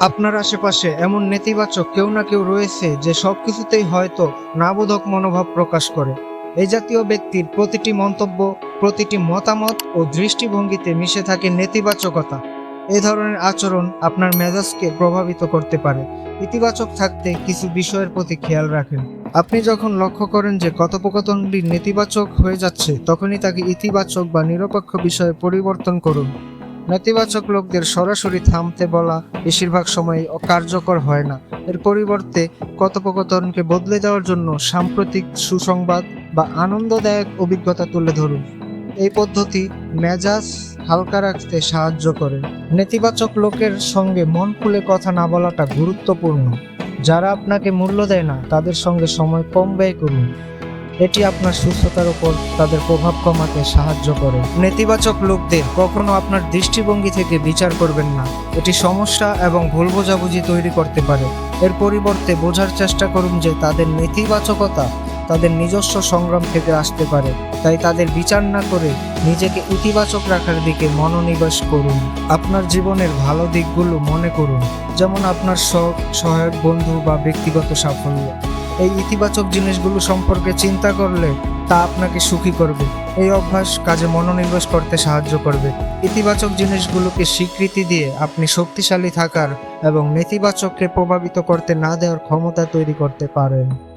আপনার আশেপাশে এমন নেতিবাচক কেউ না কেউ রয়েছে যে সবকিছুতেই হয়তো নাবোধক মনোভাব প্রকাশ করে। এই জাতীয় ব্যক্তির প্রতিটি মন্তব্য, প্রতিটি মতামত ও দৃষ্টিভঙ্গিতে মিশে থাকে নেতিবাচকতা। এ ধরনের আচরণ আপনার মেজাজকে প্রভাবিত করতে পারে। ইতিবাচক থাকতে কিছু বিষয়ের প্রতি খেয়াল রাখেন। আপনি যখন লক্ষ্য করেন যে কথোপকথনটি নেতিবাচক হয়ে যাচ্ছে, তখনই তাকে ইতিবাচক বা নিরপেক্ষ বিষয়ে পরিবর্তন করুন। নেতিবাচক লোকদের সরাসরি থামতে বলা বেশিরভাগ সময় অকার্যকর হয় না। এর পরিবর্তে কথোপকথনকে বদলে দেওয়ার জন্য সাম্প্রতিক সুসংবাদ বা আনন্দদায়ক অভিজ্ঞতা তুলে ধরুন। এই পদ্ধতি মেজাজ হালকা রাখতে সাহায্য করে। নেতিবাচক লোকের সঙ্গে মন খুলে কথা না বলাটা গুরুত্বপূর্ণ। যারা আপনাকে মূল্য দেয় না, তাদের সঙ্গে সময় কম ব্যয় করুন। এটি আপনার সুস্থতার উপর তাদের প্রভাব কমাতে সাহায্য করে। নেতিবাচক লোকদের কখনো আপনার দৃষ্টিভঙ্গি থেকে বিচার করবেন না। এটি সমস্যা এবং ভুল বোঝাবুঝি তৈরি করতে পারে। এর পরিবর্তে বোঝার চেষ্টা করুন যে তাদের নেতিবাচকতা তাদের নিজস্ব সংগ্রাম থেকে আসতে পারে। তাই তাদের বিচার না করে নিজেকে ইতিবাচক রাখার দিকে মনোনিবেশ করুন। আপনার জীবনের ভালো দিকগুলো মনে করুন। যেমন আপনার সহায়ক বন্ধু বা ব্যক্তিগত সাফল্য। এই ইতিবাচক জিনিসগুলো সম্পর্কে চিন্তা করলে তা আপনাকে সুখী করবে। এই অভ্যাস কাজে মনোনিবেশ করতে সাহায্য করবে। ইতিবাচক জিনিসগুলোকে স্বীকৃতি দিয়ে আপনি শক্তিশালী থাকার এবং নেতিবাচককে প্রভাবিত করতে না দেওয়ার ক্ষমতা তৈরি করতে পারেন।